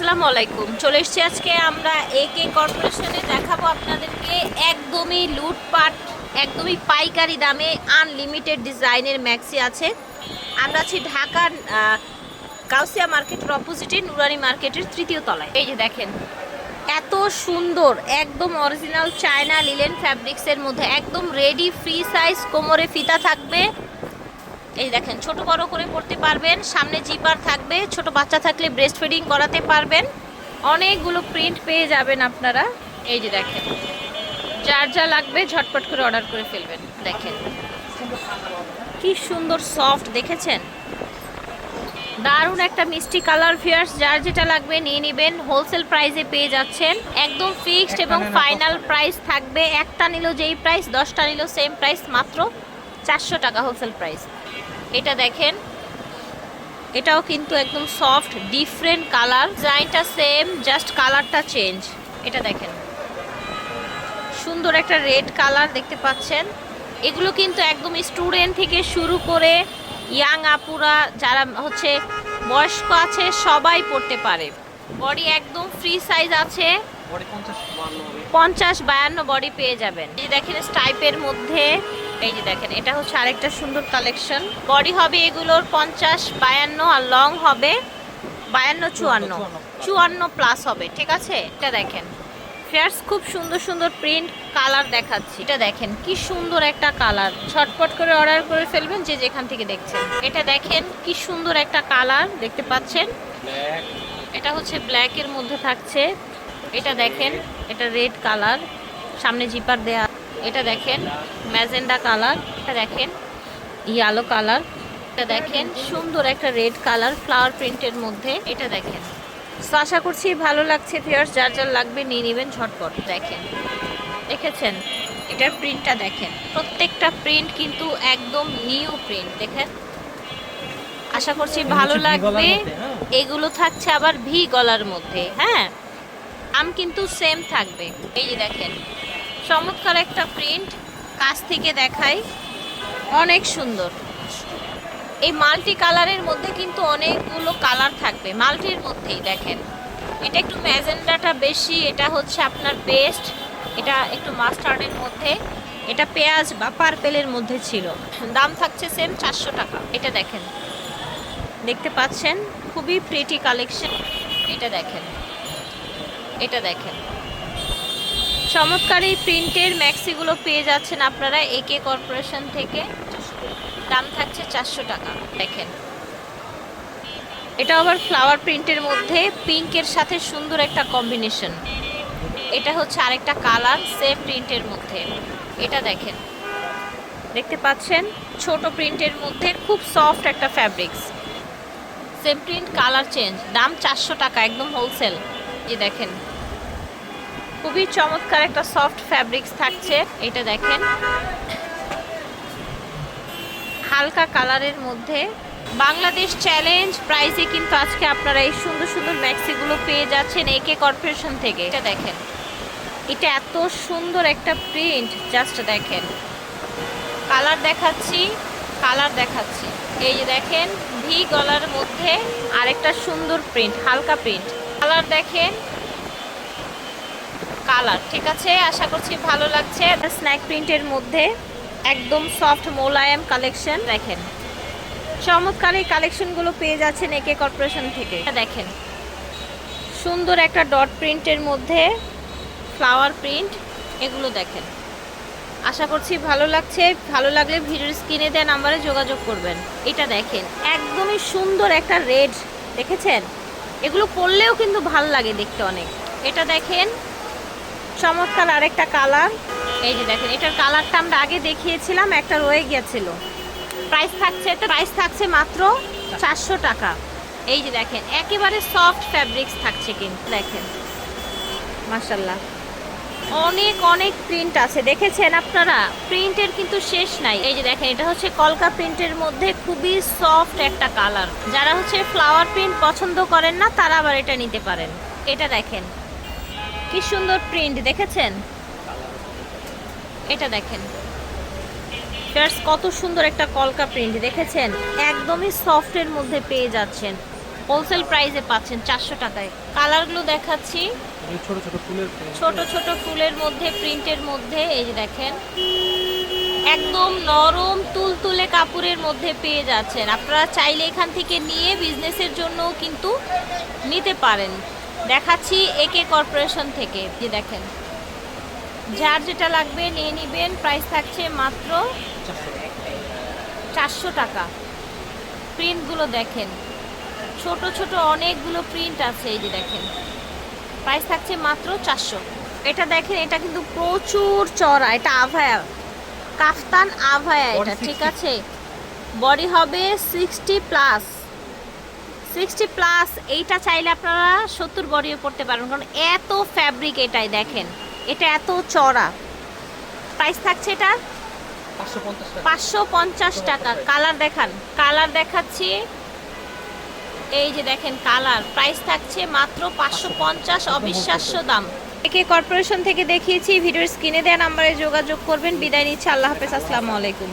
আসসালামু আলাইকুম। চলে এসেছি আজকে আমরা একে কর্পোরেশনে দেখাবো আপনাদেরকে একদমই লুটপাট, একদমই পাইকারি দামে আনলিমিটেড ডিজাইনের ম্যাক্সি আছে। আমরা আছি ঢাকার কাউসিয়া মার্কেটের অপোজিটে নুরানি মার্কেটের তৃতীয় তলায়। এই যে দেখেন, এত সুন্দর, একদম অরিজিনাল চায়না লিলেন ফ্যাব্রিক্সের মধ্যে, একদম রেডি ফ্রি সাইজ কোমরে ফিতা থাকবে। এই দেখেন ছোট বড় করে পড়তে পারবেন সামনে জিপার থাকবে ছোট বাচ্চা থাকলে ব্রেস্ট ফিডিং করাতে পারবেন। অনেকগুলো প্রিন্ট পেয়ে যাবেন আপনারা। এই যে দেখেন যার যা লাগবে ঝটপট করে অর্ডার করে ফেলবেন দেখেন। কি সুন্দর সফট দেখেছেন? দারুণ একটা মিষ্টি কালার ফিয়ার্স যার যেটা লাগবে নিয়ে নেবেন। হোলসেল প্রাইসে পেয়ে যাচ্ছেন। একদম ফিক্সড এবং ফাইনাল প্রাইস থাকবে। একটা নিল যেই প্রাইস দশটা নিল সেম প্রাইস মাত্র চারশো টাকা হোলসেল প্রাইস এটা দেখেন। এটাও কিন্তু একদম সফট ডিফারেন্ট কালার ডিজাইনটা সেম জাস্ট কালারটা চেঞ্জ এটা দেখেন। সুন্দর একটা রেড কালার দেখতে পাচ্ছেন। এগুলো কিন্তু একদম স্টুডেন্ট থেকে শুরু করে ইয়াং আপুরা যারা হচ্ছে বয়স্ক আছে সবাই পড়তে পারে। বডি একদম ফ্রি সাইজ আছে। পঞ্চাশ বায়ান্ন বডি পেয়ে যাবেন। দেখেন স্টাইপের মধ্যে। এই যে দেখেন এটা হচ্ছে আরেকটা সুন্দর কালেকশন বডি হবে এগুলোর পঞ্চাশ বায়ান্ন আর লং হবে বায়ান্ন চুয়ান্ন। চুয়ান্ন প্লাস হবে ঠিক আছে? এটা দেখেন। ফেয়ার্স খুব সুন্দর সুন্দর প্রিন্ট কালার দেখাচ্ছি। এটা দেখেন কি সুন্দর একটা কালার ছটপট করে অর্ডার করে ফেলবেন যে যেখান থেকে দেখছেন। এটা দেখেন কি সুন্দর একটা কালার দেখতে পাচ্ছেন? এটা হচ্ছে ব্ল্যাকের মধ্যে থাকছে। এটা দেখেন এটা রেড কালার সামনে জিপার দেয়া এটা দেখেন ম্যাজেন্ডা কালার এটা দেখেন ইয়েলো কালার এটা দেখেন সুন্দর একটা রেড কালার ফ্লাওয়ার প্রিন্টের মধ্যে এটা দেখেন। So, আশা করছি ভালো লাগছে ফিয়ার্স যার যার লাগবে নিয়ে নেবেন ঝটপট দেখেন। দেখেছেন? এটার প্রিন্টটা দেখেন। প্রত্যেকটা প্রিন্ট কিন্তু একদম নিউ প্রিন্ট দেখেন। আশা করছি ভালো লাগবে। হ্যাঁ। এগুলো থাকছে আবার ভি গলার মধ্যে হ্যাঁ। আম কিন্তু সেম থাকবে। এই যে দেখেন চমৎকার একটা প্রিন্ট কাছ থেকে দেখাই। অনেক সুন্দর। এই মাল্টি কালারের মধ্যে কিন্তু অনেকগুলো কালার থাকবে। মাল্টির মধ্যেই দেখেন। এটা একটু ম্যাজেন্ডাটা বেশি, এটা হচ্ছে আপনার বেস্ট এটা একটু মাস্টার্ডের মধ্যে। এটা পেঁয়াজ বা পার্পেলের মধ্যে ছিল। দাম থাকছে সেম চারশো টাকা। এটা দেখেন। দেখতে পাচ্ছেন? খুবই প্রিটি কালেকশন এটা দেখেন। এটা দেখেন। চমৎকার এই প্রিন্টের ম্যাক্সিগুলো পেয়ে যাচ্ছেন আপনারা একে কর্পোরেশন থেকে। দাম থাকছে চারশো টাকা। দেখেন। এটা আবার ফ্লাওয়ার প্রিন্টের মধ্যে, পিঙ্কের সাথে সুন্দর একটা কম্বিনেশন। এটা হচ্ছে আরেকটা কালার, সেম প্রিন্টের মধ্যে। এটা দেখেন। দেখতে পাচ্ছেন, ছোট প্রিন্টের মধ্যে খুব সফট একটা fabrics. Same print, colour change. দাম চারশো টাকা, একদম হোলসেল। এই দেখেন। খুবই চমৎকার একটা সফট ফ্যাব্রিক্স থাকছে। এটা দেখেন। হালকা কালারের মধ্যে। বাংলাদেশ চ্যালেঞ্জ প্রাইসে কিন্তু আজকে আপনারা এই সুন্দর সুন্দর ম্যাক্সিগুলো পেয়ে যাচ্ছেন একে কর্পোরেশন থেকে। এটা দেখেন। এটা এত সুন্দর একটা প্রিন্ট জাস্ট দেখেন। কালার দেখাচ্ছি কালার দেখাচ্ছি। এই যে দেখেন ভি গলার মধ্যে আরেকটা সুন্দর প্রিন্ট হালকা প্রিন্ট কালার দেখেন। কালার ঠিক আছে? আশা করছি ভালো লাগছে। স্ন্যাক প্রিন্টের মধ্যে একদম সফট মোলায়েম কালেকশন দেখেন। চমৎকার এই কালেকশনগুলো পেয়ে যাচ্ছেন একে কর্পোরেশন থেকে। দেখেন, সুন্দর একটা ডট প্রিন্টের মধ্যে ফ্লাওয়ার প্রিন্ট এগুলো দেখেন। আশা করছি ভালো লাগছে। ভালো লাগলে ভিডিওর স্ক্রিনে দেওয়া নাম্বারে যোগাযোগ করবেন। এটা দেখেন, একদমই সুন্দর একটা রেড দেখেছেন? এগুলো পরলেও কিন্তু ভালো লাগে দেখতে অনেক। এটা দেখেন চমৎকার আরেকটা কালার। এই যে দেখেন, এটার কালারটা আমরা আগে দেখিয়েছিলাম, একটা রয়ে গিয়েছিল। প্রাইস থাকছে এটা প্রাইস থাকছে মাত্র চারশো টাকা। এই যে দেখেন, একেবারে সফট ফ্যাব্রিক্স থাকছে কিন্তু, দেখেন। মাসাল্লাহ অনেক অনেক প্রিন্ট আছে। দেখেছেন আপনারা? প্রিন্টের কিন্তু শেষ নাই। এই যে দেখেন, এটা হচ্ছে কলকা প্রিন্টের মধ্যে খুবই সফট একটা কালার যারা হচ্ছে ফ্লাওয়ার প্রিন্ট পছন্দ করেন না, তারা আবার এটা নিতে পারেন। এটা দেখেন। কি সুন্দর প্রিন্ট দেখেছেন? এটা দেখেন। First, কত সুন্দর একটা কলকা প্রিন্ট দেখেছেন? একদমই সফটের মধ্যে পেয়ে যাচ্ছেন। হোলসেল প্রাইসে পাচ্ছেন চারশো টাকায়। কালারগুলো দেখাচ্ছি। ছোট ছোট ফুলের ছোট ছোট ফুলের মধ্যে প্রিন্টের মধ্যে এই যে দেখেন। একদম নরম তুলতুলে কাপড়ের মধ্যে পেয়ে যাচ্ছেন। আপনারা চাইলে এখান থেকে নিয়ে বিজনেসের জন্যও কিন্তু নিতে পারেন। দেখাচ্ছি একে কর্পোরেশন থেকে যে দেখেন। যার যেটা লাগবে নিয়ে নেবেন প্রাইস থাকছে মাত্র চারশো টাকা। প্রিন্টগুলো দেখেন। ছোট ছোট অনেকগুলো প্রিন্ট আছে এই যে দেখেন। প্রাইস থাকছে মাত্র চারশো। এটা দেখেন এটা কিন্তু প্রচুর চড়া এটা আভায়া। কাফতান আভায়া এটা ঠিক আছে? বডি হবে সিক্সটি প্লাস সিক্সটি প্লাস এইটা চাইলে আপনারা সত্তর বডিও পড়তে পারবেন কারণ এত ফ্যাব্রিক এটাই দেখেন এটা এত চড়া। প্রাইস থাকছে এটা পাঁচশো পঞ্চাশ টাকা। কালার দেখান কালার দেখাচ্ছি। এই যে দেখেন কালার প্রাইস থাকছে মাত্র পাঁচশো পঞ্চাশ অবিশ্বাস্য দাম। একে কর্পোরেশন থেকে দেখিয়েছি ভিডিওর স্ক্রিনে দেওয়া নাম্বারে যোগাযোগ করবেন। বিদায় নিচ্ছে আল্লাহ হাফেজ আসসালামু আলাইকুম।